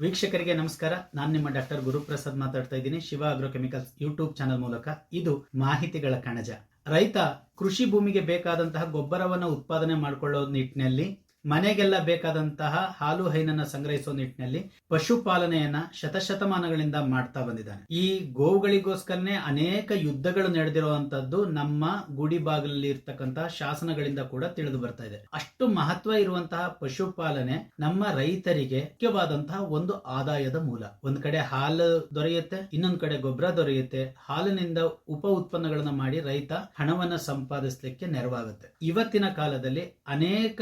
ವೀಕ್ಷಕರಿಗೆ ನಮಸ್ಕಾರ. ನಾನು ನಿಮ್ಮ ಡಾಕ್ಟರ್ ಗುರುಪ್ರಸಾದ್ ಮಾತಾಡ್ತಾ ಇದ್ದೀನಿ. Shiva agro chemicals YouTube channel ಮೂಲಕ ಇದು ಮಾಹಿತಿಗಳ ಕಣಜ. ರೈತ ಕೃಷಿ ಭೂಮಿಗೆ ಬೇಕಾದಂತಹ ಗೊಬ್ಬರವನ್ನು ಉತ್ಪಾದನೆ ಮಾಡಿಕೊಳ್ಳೋ ನಿಟ್ಟಿನಲ್ಲಿ ಮನೆಗೆಲ್ಲ ಬೇಕಾದಂತಹ ಹಾಲು ಹೈನನ್ನ ಸಂಗ್ರಹಿಸುವ ನಿಟ್ಟಿನಲ್ಲಿ ಪಶುಪಾಲನೆಯನ್ನ ಶತಶತಮಾನಗಳಿಂದ ಮಾಡ್ತಾ ಬಂದಿದ್ದಾನೆ. ಈ ಗೋವುಗಳಿಗೋಸ್ಕರನೇ ಅನೇಕ ಯುದ್ಧಗಳು ನಡೆದಿರುವಂತದ್ದು ನಮ್ಮ ಗುಡಿ ಬಾಗಿಲಲ್ಲಿ ಇರ್ತಕ್ಕಂತಹ ಶಾಸನಗಳಿಂದ ಕೂಡ ತಿಳಿದು ಬರ್ತಾ ಇದೆ. ಅಷ್ಟು ಮಹತ್ವ ಇರುವಂತಹ ಪಶುಪಾಲನೆ ನಮ್ಮ ರೈತರಿಗೆ ಮುಖ್ಯವಾದಂತಹ ಒಂದು ಆದಾಯದ ಮೂಲ. ಒಂದ್ ಕಡೆ ಹಾಲು ದೊರೆಯುತ್ತೆ, ಇನ್ನೊಂದ್ ಕಡೆ ಗೊಬ್ಬರ ದೊರೆಯುತ್ತೆ. ಹಾಲಿನಿಂದ ಉಪ ಉತ್ಪನ್ನಗಳನ್ನ ಮಾಡಿ ರೈತ ಹಣವನ್ನ ಸಂಪಾದಿಸಲಿಕ್ಕೆ ನೆರವಾಗುತ್ತೆ. ಇವತ್ತಿನ ಕಾಲದಲ್ಲಿ ಅನೇಕ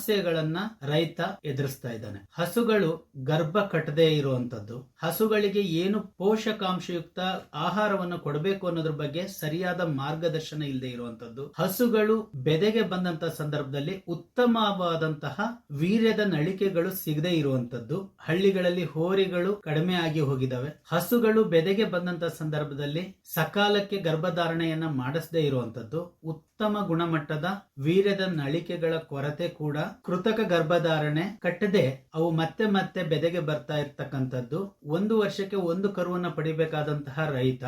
ಸಮಸ್ಯೆಗಳನ್ನ ರೈತ ಎದುರಿಸ್ತಾ ಇದ್ದಾನೆ. ಹಸುಗಳು ಗರ್ಭ ಕಟ್ಟದೇ ಇರುವಂತದ್ದು. ಹಸುಗಳಿಗೆ ಏನು ಪೋಷಕಾಂಶಯುಕ್ತ ಆಹಾರವನ್ನು ಕೊಡಬೇಕು ಅನ್ನೋದ್ರ ಬಗ್ಗೆ ಸರಿಯಾದ ಮಾರ್ಗದರ್ಶನ ಇಲ್ಲದೆ ಇರುವಂತದ್ದು. ಹಸುಗಳು ಬೆದೆಗೆ ಬಂದಂತ ಸಂದರ್ಭದಲ್ಲಿ ಉತ್ತಮವಾದಂತಹ ವೀರ್ಯದ ನಳಿಕೆಗಳು ಸಿಗದೆ ಇರುವಂತದ್ದು. ಹಳ್ಳಿಗಳಲ್ಲಿ ಹೋರಿಗಳು ಕಡಿಮೆ ಆಗಿ ಹೋಗಿದಾವೆ ಹಸುಗಳು ಬೆದೆಗೆ ಬಂದಂತ ಸಂದರ್ಭದಲ್ಲಿ ಸಕಾಲಕ್ಕೆ ಗರ್ಭಧಾರಣೆಯನ್ನ ಮಾಡಿಸದೇ ಇರುವಂತದ್ದು. ಉತ್ತಮ ಗುಣಮಟ್ಟದ ವೀರ್ಯದ ನಳಿಕೆಗಳ ಕೊರತೆ ಕೂಡ ಕೃತಕ ಗರ್ಭಧಾರಣೆ ಕಟ್ಟದೆ ಅವು ಮತ್ತೆ ಮತ್ತೆ ಬೆದೆಗೆ ಬರ್ತಾ ಇರ್ತಕ್ಕಂಥದ್ದು. ಒಂದು ವರ್ಷಕ್ಕೆ ಒಂದು ಕರುವನ್ನ ಪಡಿಬೇಕಾದಂತಹ ರೈತ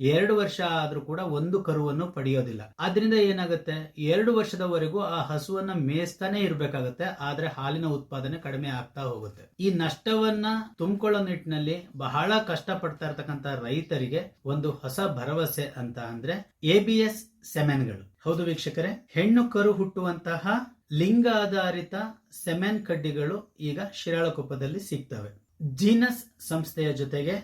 ಎರಡು ವರ್ಷ ಆದ್ರೂ ಕೂಡ ಒಂದು ಕರುವನ್ನು ಪಡೆಯೋದಿಲ್ಲ. ಆದ್ರಿಂದ ಏನಾಗುತ್ತೆ? ಎರಡು ವರ್ಷದವರೆಗೂ ಆ ಹಸುವನ್ನ ಮೇಯಿಸ್ತಾನೆ ಇರಬೇಕಾಗತ್ತೆ. ಆದ್ರೆ ಹಾಲಿನ ಉತ್ಪಾದನೆ ಕಡಿಮೆ ಆಗ್ತಾ ಹೋಗುತ್ತೆ. ಈ ನಷ್ಟವನ್ನ ತುಂಬಿಕೊಳ್ಳೋ ನಿಟ್ಟಿನಲ್ಲಿ ಬಹಳ ಕಷ್ಟ ಪಡ್ತಾ ಇರ್ತಕ್ಕಂತ ರೈತರಿಗೆ ಒಂದು ಹೊಸ ಭರವಸೆ ಅಂತ ಅಂದ್ರೆ ಎ ಬಿ ಎಸ್ ಸೆಮೆನ್ಗಳು ಹೌದು ವೀಕ್ಷಕರೇ, ಹೆಣ್ಣು ಕರು ಹುಟ್ಟುವಂತಹ ಲಿಂಗ ಆಧಾರಿತ ಸೆಮೆನ್ ಕಡ್ಡಿಗಳು ಈಗ ಶಿರಾಳಕೊಪ್ಪದಲ್ಲಿ ಸಿಗ್ತವೆ. ಜೀನಸ್ ಸಂಸ್ಥೆಯ ಜೊತೆಗೆ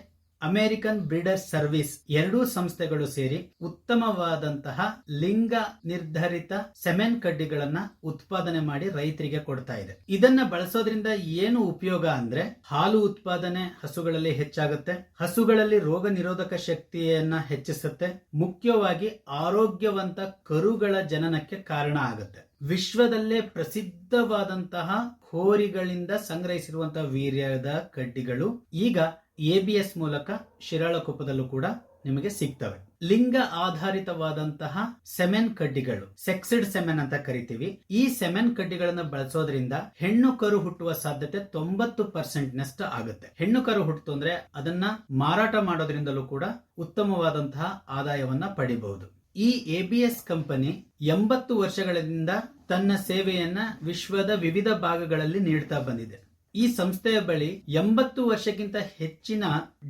ಅಮೆರಿಕನ್ ಬ್ರೀಡರ್ ಸರ್ವಿಸ್ ಎರಡೂ ಸಂಸ್ಥೆಗಳು ಸೇರಿ ಉತ್ತಮವಾದಂತಹ ಲಿಂಗ ನಿರ್ಧರಿತ ಸೆಮೆನ್ ಕಡ್ಡಿಗಳನ್ನ ಉತ್ಪಾದನೆ ಮಾಡಿ ರೈತರಿಗೆ ಕೊಡ್ತಾ ಇದೆ. ಇದನ್ನ ಬಳಸೋದ್ರಿಂದ ಏನು ಉಪಯೋಗ ಅಂದ್ರೆ ಹಾಲು ಉತ್ಪಾದನೆ ಹಸುಗಳಲ್ಲಿ ಹೆಚ್ಚಾಗುತ್ತೆ, ಹಸುಗಳಲ್ಲಿ ರೋಗ ನಿರೋಧಕ ಶಕ್ತಿಯನ್ನ ಹೆಚ್ಚಿಸುತ್ತೆ, ಮುಖ್ಯವಾಗಿ ಆರೋಗ್ಯವಂತ ಕರುಗಳ ಜನನಕ್ಕೆ ಕಾರಣ ಆಗುತ್ತೆ. ವಿಶ್ವದಲ್ಲೇ ಪ್ರಸಿದ್ಧವಾದಂತಹ ಹೋರಿಗಳಿಂದ ಸಂಗ್ರಹಿಸಿರುವಂತಹ ವೀರ್ಯದ ಕಡ್ಡಿಗಳು ಈಗ ಎಬಿಎಸ್ ಮೂಲಕ ಶಿರಾಳಕೊಪ್ಪದಲ್ಲೂ ಕೂಡ ನಿಮಗೆ ಸಿಗ್ತವೆ. ಲಿಂಗ ಆಧಾರಿತವಾದಂತಹ ಸೆಮೆನ್ ಕಡ್ಡಿಗಳು, ಸೆಕ್ಸಿಡ್ ಸೆಮೆನ್ ಅಂತ ಕರಿತೀವಿ. ಈ ಸೆಮೆನ್ ಕಡ್ಡಿಗಳನ್ನು ಬಳಸೋದ್ರಿಂದ ಹೆಣ್ಣು ಕರು ಹುಟ್ಟುವ ಸಾಧ್ಯತೆ ತೊಂಬತ್ತು ಪರ್ಸೆಂಟ್ ನಷ್ಟು ಆಗುತ್ತೆ. ಹೆಣ್ಣು ಕರು ಹುಟ್ಟಿತು ಅಂದ್ರೆ ಅದನ್ನ ಮಾರಾಟ ಮಾಡೋದ್ರಿಂದಲೂ ಕೂಡ ಉತ್ತಮವಾದಂತಹ ಆದಾಯವನ್ನ ಪಡಿಬಹುದು. ಈ ಎಬಿಎಸ್ ಕಂಪನಿ ಎಂಬತ್ತು ವರ್ಷಗಳಿಂದ ತನ್ನ ಸೇವೆಯನ್ನ ವಿಶ್ವದ ವಿವಿಧ ಭಾಗಗಳಲ್ಲಿ ನೀಡ್ತಾ ಬಂದಿದೆ. ಈ ಸಂಸ್ಥೆಯ ಬಳಿ ಎಂಬತ್ತು ವರ್ಷಕ್ಕಿಂತ ಹೆಚ್ಚಿನ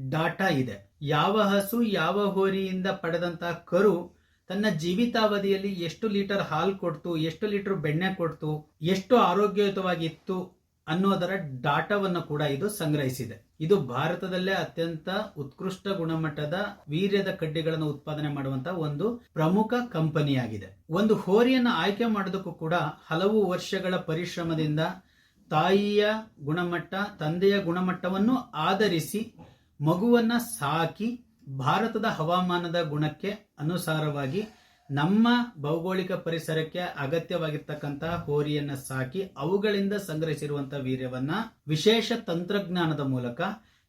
ಡಾಟಾ ಇದೆ. ಯಾವ ಹಸು ಯಾವ ಹೋರಿಯಿಂದ ಪಡೆದಂತಹ ಕರು ತನ್ನ ಜೀವಿತಾವಧಿಯಲ್ಲಿ ಎಷ್ಟು ಲೀಟರ್ ಹಾಲು ಕೊಡ್ತು, ಎಷ್ಟು ಲೀಟರ್ ಬೆಣ್ಣೆ ಕೊಡ್ತು, ಎಷ್ಟು ಆರೋಗ್ಯಯುತವಾಗಿತ್ತು ಅನ್ನೋದರ ಡಾಟಾವನ್ನು ಕೂಡ ಇದು ಸಂಗ್ರಹಿಸಿದೆ. ಇದು ಭಾರತದಲ್ಲೇ ಅತ್ಯಂತ ಉತ್ಕೃಷ್ಟ ಗುಣಮಟ್ಟದ ವೀರ್ಯದ ಕಡ್ಡಿಗಳನ್ನು ಉತ್ಪಾದನೆ ಮಾಡುವಂತಹ ಒಂದು ಪ್ರಮುಖ ಕಂಪನಿಯಾಗಿದೆ. ಒಂದು ಹೋರಿಯನ್ನು ಆಯ್ಕೆ ಮಾಡೋದಕ್ಕೂ ಕೂಡ ಹಲವು ವರ್ಷಗಳ ಪರಿಶ್ರಮದಿಂದ ತಾಯಿಯ ಗುಣಮಟ್ಟ, ತಂದೆಯ ಗುಣಮಟ್ಟವನ್ನು ಆಧರಿಸಿ ಮಗುವನ್ನ ಸಾಕಿ ಭಾರತದ ಹವಾಮಾನದ ಗುಣಕ್ಕೆ ಅನುಸಾರವಾಗಿ ನಮ್ಮ ಭೌಗೋಳಿಕ ಪರಿಸರಕ್ಕೆ ಅಗತ್ಯವಾಗಿರ್ತಕ್ಕಂತಹ ಹೋರಿಯನ್ನ ಸಾಕಿ ಅವುಗಳಿಂದ ಸಂಗ್ರಹಿಸಿರುವಂತಹ ವೀರ್ಯವನ್ನ ವಿಶೇಷ ತಂತ್ರಜ್ಞಾನದ ಮೂಲಕ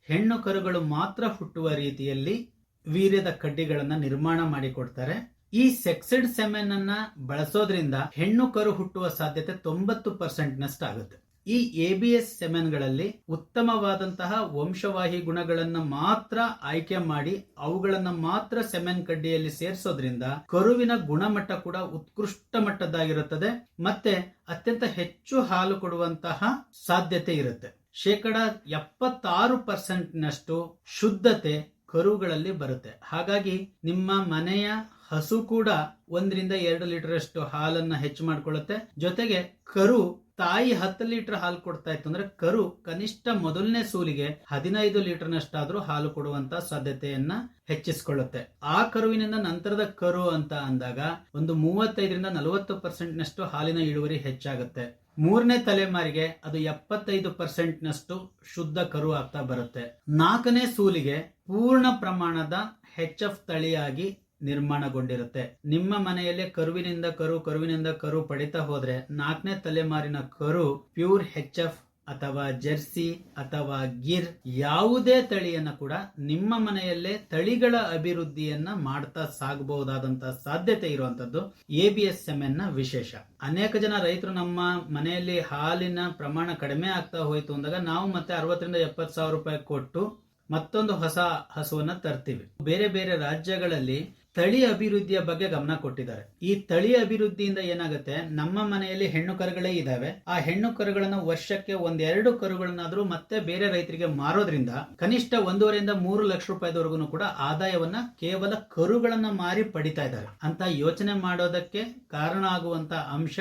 ಹೆಣ್ಣು ಕರುಗಳು ಮಾತ್ರ ಹುಟ್ಟುವ ರೀತಿಯಲ್ಲಿ ವೀರ್ಯದ ಕಡ್ಡಿಗಳನ್ನ ನಿರ್ಮಾಣ ಮಾಡಿಕೊಡ್ತಾರೆ. ಈ ಸೆಕ್ಸೆಡ್ ಸೆಮೆನ್ ಅನ್ನ ಬಳಸೋದ್ರಿಂದ ಹೆಣ್ಣು ಕರು ಹುಟ್ಟುವ ಸಾಧ್ಯತೆ ತೊಂಬತ್ತು ಪರ್ಸೆಂಟ್ ನಷ್ಟ ಆಗುತ್ತೆ ಈ ಎಬಿಎಸ್ ಸೆಮೆನ್ಗಳಲ್ಲಿ ಉತ್ತಮವಾದಂತಹ ವಂಶವಾಹಿ ಗುಣಗಳನ್ನು ಮಾತ್ರ ಆಯ್ಕೆ ಮಾಡಿ ಅವುಗಳನ್ನು ಮಾತ್ರ ಸೆಮೆನ್ ಕಡ್ಡಿಯಲ್ಲಿ ಸೇರಿಸೋದ್ರಿಂದ ಕರುವಿನ ಗುಣಮಟ್ಟ ಕೂಡ ಉತ್ಕೃಷ್ಟ ಮಟ್ಟದ್ದಾಗಿರುತ್ತದೆ. ಮತ್ತೆ ಅತ್ಯಂತ ಹೆಚ್ಚು ಹಾಲು ಕೊಡುವಂತಹ ಸಾಧ್ಯತೆ ಇರುತ್ತೆ. ಶೇಕಡ ಎಪ್ಪತ್ತಾರು ಪರ್ಸೆಂಟ್ ನಷ್ಟು ಶುದ್ಧತೆ ಕರುಗಳಲ್ಲಿ ಬರುತ್ತೆ. ಹಾಗಾಗಿ ನಿಮ್ಮ ಮನೆಯ ಹಸು ಕೂಡ ಒಂದರಿಂದ ಎರಡು ಲೀಟರ್ ಅಷ್ಟು ಹಾಲನ್ನ ಹೆಚ್ಚು ಮಾಡಿಕೊಳ್ಳುತ್ತೆ. ಜೊತೆಗೆ ಕರು ತಾಯಿ ಹತ್ತು ಲೀಟರ್ ಹಾಲು ಕೊಡ್ತಾ ಇತ್ತು ಅಂದ್ರೆ ಕರು ಕನಿಷ್ಠ ಮೊದಲನೇ ಸೂಲಿಗೆ ಹದಿನೈದು ಲೀಟರ್ ನಷ್ಟಾದ್ರೂ ಹಾಲು ಕೊಡುವಂತ ಸಾಧ್ಯತೆಯನ್ನ ಹೆಚ್ಚಿಸಿಕೊಳ್ಳುತ್ತೆ. ಆ ಕರುವಿನಿಂದ ನಂತರದ ಕರು ಅಂತ ಅಂದಾಗ ಒಂದು ಮೂವತ್ತೈದರಿಂದ ನಲವತ್ತು ಪರ್ಸೆಂಟ್ ನಷ್ಟು ಹಾಲಿನ ಇಳುವರಿ ಹೆಚ್ಚಾಗುತ್ತೆ. ಮೂರನೇ ತಲೆಮಾರಿಗೆ ಅದು ಎಪ್ಪತ್ತೈದು ಪರ್ಸೆಂಟ್ ನಷ್ಟು ಶುದ್ಧ ಕರು ಆಗ್ತಾ ಬರುತ್ತೆ. ನಾಲ್ಕನೇ ಸೂಲಿಗೆ ಪೂರ್ಣ ಪ್ರಮಾಣದ ಹೆಚ್ ಎಫ್ ತಳಿಯಾಗಿ ನಿರ್ಮಾಣಗೊಂಡಿರುತ್ತೆ. ನಿಮ್ಮ ಮನೆಯಲ್ಲೇ ಕರುವಿನಿಂದ ಕರು ಕರುವಿನಿಂದ ಕರು ಪಡಿತಾ ಹೋದ್ರೆ ನಾಲ್ಕನೇ ತಲೆಮಾರಿನ ಕರು ಪ್ಯೂರ್ ಹೆಚ್ ಎಫ್ ಅಥವಾ ಜೆರ್ಸಿ ಅಥವಾ ಗಿರ್ ಯಾವುದೇ ತಳಿಯನ್ನ ಕೂಡ ನಿಮ್ಮ ಮನೆಯಲ್ಲೇ ತಳಿಗಳ ಅಭಿವೃದ್ಧಿಯನ್ನ ಮಾಡ್ತಾ ಸಾಗಬಹುದಾದಂತಹ ಸಾಧ್ಯತೆ ಇರುವಂತದ್ದು ಎ ಬಿ ಎಸ್ನ ವಿಶೇಷ. ಅನೇಕ ಜನ ರೈತರು ನಮ್ಮ ಮನೆಯಲ್ಲಿ ಹಾಲಿನ ಪ್ರಮಾಣ ಕಡಿಮೆ ಆಗ್ತಾ ಹೋಯ್ತು ಅಂದಾಗ ನಾವು ಮತ್ತೆ ಅರವತ್ತರಿಂದ ಎಪ್ಪತ್ತು ಸಾವಿರ ರೂಪಾಯಿ ಕೊಟ್ಟು ಮತ್ತೊಂದು ಹೊಸ ಹಸುವನ್ನ ತರ್ತೀವಿ. ಬೇರೆ ಬೇರೆ ರಾಜ್ಯಗಳಲ್ಲಿ ತಳಿ ಅಭಿವೃದ್ಧಿಯ ಬಗ್ಗೆ ಗಮನ ಕೊಟ್ಟಿದ್ದಾರೆ. ಈ ತಳಿ ಅಭಿವೃದ್ಧಿಯಿಂದ ಏನಾಗುತ್ತೆ? ನಮ್ಮ ಮನೆಯಲ್ಲಿ ಹೆಣ್ಣು ಕರುಗಳೇ ಇದಾವೆ. ಆ ಹೆಣ್ಣು ಕರುಗಳನ್ನು ವರ್ಷಕ್ಕೆ ಒಂದೆರಡು ಕರುಗಳನ್ನಾದ್ರೂ ಮತ್ತೆ ಬೇರೆ ರೈತರಿಗೆ ಮಾರೋದ್ರಿಂದ ಕನಿಷ್ಠ ಒಂದೂವರೆಯಿಂದ ಮೂರು ಲಕ್ಷ ರೂಪಾಯಿದವರೆಗೂ ಕೂಡ ಆದಾಯವನ್ನ ಕೇವಲ ಕರುಗಳನ್ನ ಮಾರಿ ಪಡಿತಾ ಇದ್ದಾರೆ. ಅಂತ ಯೋಚನೆ ಮಾಡೋದಕ್ಕೆ ಕಾರಣ ಆಗುವಂತ ಅಂಶ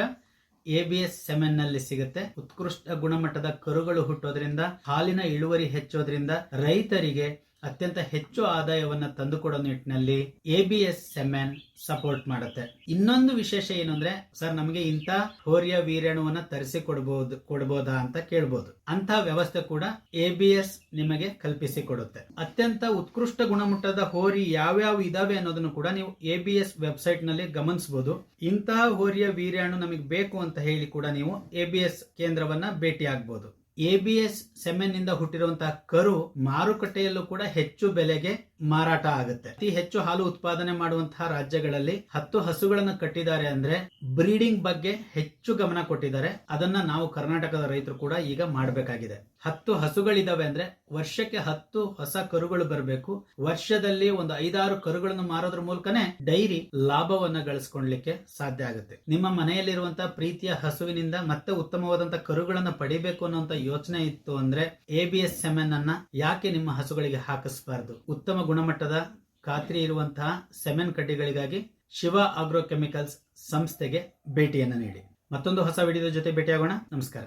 ಎ ಬಿ ಎಸ್ನಲ್ಲಿ ಸಿಗುತ್ತೆ. ಉತ್ಕೃಷ್ಟ ಗುಣಮಟ್ಟದ ಕರುಗಳು ಹುಟ್ಟೋದ್ರಿಂದ ಹಾಲಿನ ಇಳುವರಿ ಹೆಚ್ಚೋದ್ರಿಂದ ರೈತರಿಗೆ ಅತ್ಯಂತ ಹೆಚ್ಚು ಆದಾಯವನ್ನ ತಂದುಕೊಡೋ ನಿಟ್ಟಿನಲ್ಲಿ A B S semen support ಮಾಡುತ್ತೆ. ಇನ್ನೊಂದು ವಿಶೇಷ ಏನು ಅಂದ್ರೆ ಸರ್, ನಮಗೆ ಇಂಥ ಹೋರಿಯ ವೀರ್ಯಾಣುವನ್ನ ತರಿಸಿ ಕೊಡಬಹುದು ಕೊಡಬಹುದಾ ಅಂತ ಕೇಳಬಹುದು ಅಂತ ವ್ಯವಸ್ಥೆ ಕೂಡ ಎ ಬಿ ಎಸ್ ನಿಮಗೆ ಕಲ್ಪಿಸಿ ಕೊಡುತ್ತೆ ಅತ್ಯಂತ ಉತ್ಕೃಷ್ಟ ಗುಣಮಟ್ಟದ ಹೋರಿ ಯಾವ್ಯಾವ ಇದಾವೆ ಅನ್ನೋದನ್ನು ಕೂಡ ನೀವು ಎ ಬಿ ಎಸ್ ವೆಬ್ಸೈಟ್ನಲ್ಲಿ ಗಮನಿಸಬಹುದು ಇಂತಹ ಹೋರಿಯ ವೀರ್ಯಾಣು ನಮಗೆ ಬೇಕು ಅಂತ ಹೇಳಿ ಕೂಡ ನೀವು ಎ ಬಿ ಎಸ್ ಕೇಂದ್ರವನ್ನ ಭೇಟಿ ಆಗಬಹುದು ಎ ಬಿ ಎಸ್ ಸೆಮೆನ್ನಿಂದ ಹುಟ್ಟಿರುವಂತಹ ಕರು ಮಾರುಕಟ್ಟೆಯಲ್ಲೂ ಕೂಡ ಹೆಚ್ಚು ಬೆಲೆಗೆ ಮಾರಾಟ ಆಗುತ್ತೆ. ಅತಿ ಹೆಚ್ಚು ಹಾಲು ಉತ್ಪಾದನೆ ಮಾಡುವಂತಹ ರಾಜ್ಯಗಳಲ್ಲಿ ಹತ್ತು ಹಸುಗಳನ್ನು ಕಟ್ಟಿದ್ದಾರೆ ಅಂದ್ರೆ ಬ್ರೀಡಿಂಗ್ ಬಗ್ಗೆ ಹೆಚ್ಚು ಗಮನ ಕೊಟ್ಟಿದ್ದಾರೆ. ಅದನ್ನ ನಾವು ಕರ್ನಾಟಕದ ರೈತರು ಕೂಡ ಈಗ ಮಾಡಬೇಕಾಗಿದೆ. ಹತ್ತು ಹಸುಗಳಿದಾವೆ ಅಂದ್ರೆ ವರ್ಷಕ್ಕೆ ಹತ್ತು ಹೊಸ ಕರುಗಳು ಬರಬೇಕು. ವರ್ಷದಲ್ಲಿ ಒಂದು ಐದಾರು ಕರುಗಳನ್ನು ಮಾರೋದ್ರ ಮೂಲಕನೇ ಡೈರಿ ಲಾಭವನ್ನ ಗಳಿಸ್ಕೊಳ್ಲಿಕ್ಕೆ ಸಾಧ್ಯ ಆಗುತ್ತೆ. ನಿಮ್ಮ ಮನೆಯಲ್ಲಿರುವಂತಹ ಪ್ರೀತಿಯ ಹಸುವಿನಿಂದ ಮತ್ತೆ ಉತ್ತಮವಾದಂತಹ ಕರುಗಳನ್ನ ಪಡಿಬೇಕು ಅನ್ನೋಂತ ಯೋಚನೆ ಇತ್ತು ಅಂದ್ರೆ ಎ ಬಿ ಎಸ್ ಅನ್ನ ಯಾಕೆ ನಿಮ್ಮ ಹಸುಗಳಿಗೆ ಹಾಕಿಸಬಾರದು? ಉತ್ತಮ ಗುಣಮಟ್ಟದ ಖಾತ್ರಿ ಇರುವಂತಹ ಸೆಮೆನ್ ಕಡ್ಡಿಗಳಿಗಾಗಿ ಶಿವ ಆಗ್ರೋ ಕೆಮಿಕಲ್ಸ್ ಸಂಸ್ಥೆಗೆ ಭೇಟಿಯನ್ನು ನೀಡಿ. ಮತ್ತೊಂದು ಹೊಸ ವಿಡಿಯೋದ ಜೊತೆ ಭೇಟಿಯಾಗೋಣ. ನಮಸ್ಕಾರ.